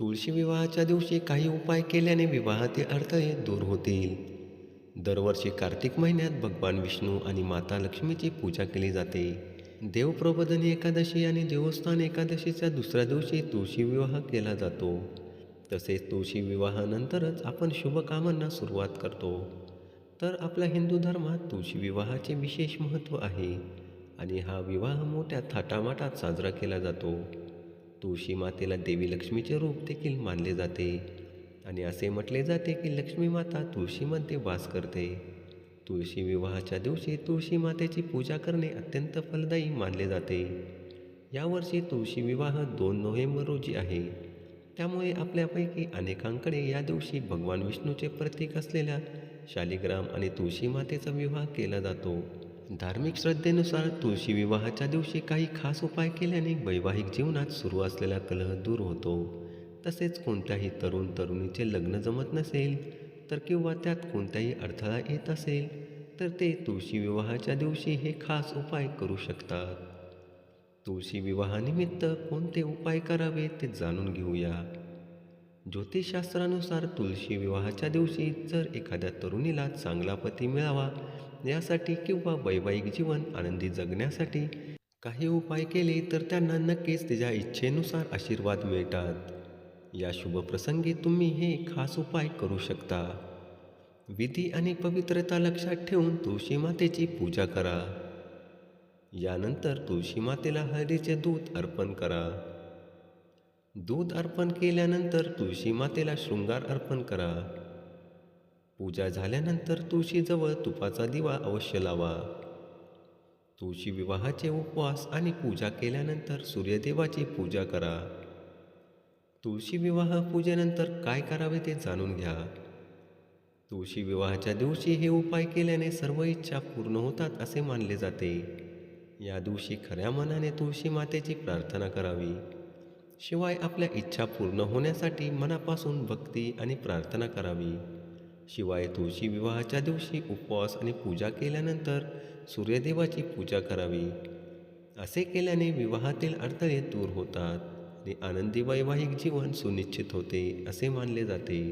तुळशी विवाहाच्या दिवशी काही उपाय केल्याने विवाहातील अडथळे दूर होतील. दरवर्षी कार्तिक महिन्यात भगवान विष्णू आणि माता लक्ष्मीची पूजा केली जाते. देवप्रबोधनी एकादशी आणि देवस्थान एकादशीच्या दुसऱ्या दिवशी तुळशी विवाह केला जातो. तसेच तुळशी विवाहानंतरच आपण शुभकामांना सुरुवात करतो. तर आपल्या हिंदू धर्मात तुळशी विवाहाचे विशेष महत्त्व आहे आणि हा विवाह मोठ्या थाटामाटात साजरा केला जातो. तुळशी मातेला देवी लक्ष्मीचे रूप देखील मानले जाते. आणि असे म्हटले जाते की लक्ष्मी माता तुळशीमध्ये वास करते. तुळशी विवाहाच्या दिवशी तुळशी मातेची पूजा करणे अत्यंत फलदायी मानले जाते. यावर्षी तुळशी विवाह दोन नोव्हेंबर रोजी आहे. त्यामुळे आपल्यापैकी अनेकांकडे या दिवशी भगवान विष्णूचे प्रतीक असलेल्या शालिग्राम आणि तुळशी मातेचा विवाह केला जातो. धार्मिक श्रद्धेनुसार तुळशी विवाहाच्या दिवशी काही खास उपाय केल्याने वैवाहिक जीवनात सुरू असलेला कलह दूर होतो. तसेच कोणत्याही तरुण तरुणीचे लग्न जमत नसेल तर किंवा त्यात कोणताही अडथळा येत असेल तर ते तुळशी विवाहाच्या दिवशी हे खास उपाय करू शकतात. तुळशी विवाहानिमित्त कोणते उपाय करावे ते जाणून घेऊया. ज्योतिषशास्त्रानुसार तुळशी विवाहाच्या दिवशी जर एखाद्या तरुणीला चांगला पती मिळावा यासाठी किंवा वैवाहिक जीवन आनंदी जगण्यासाठी काही उपाय केले तर त्यांना नक्कीच तिच्या इच्छेनुसार आशीर्वाद मिळतात. या शुभप्रसंगी तुम्ही हे खास उपाय करू शकता. विधी आणि पवित्रता लक्षात ठेवून तुळशी मातेची पूजा करा. यानंतर तुळशी मातेला हळदीचे दूध अर्पण करा. दूध अर्पण केल्यानंतर तुळशी मातेला शृंगार अर्पण करा. पूजा झाल्यानंतर तुळशीजवळ तुपाचा दिवा अवश्य लावा. तुळशी विवाहाचे उपवास आणि पूजा केल्यानंतर सूर्यदेवाची पूजा करा. तुळशी विवाह पूजेनंतर काय करावे ते जाणून घ्या. तुळशी विवाहाच्या दिवशी हे उपाय केल्याने सर्व इच्छा पूर्ण होतात असे मानले जाते. या दिवशी खऱ्या मनाने तुळशी मातेची प्रार्थना करावी. शिवाय आपल्या इच्छा पूर्ण होण्यासाठी मनापासून भक्ती आणि प्रार्थना करावी. शिवाय तुळशी विवाहाच्या दिवशी उपवास आणि पूजा केल्यानंतर सूर्यदेवाची पूजा करावी. असे केल्याने विवाहातील अडथळे दूर होतात आणि आनंदी वैवाहिक जीवन सुनिश्चित होते असे मानले जाते.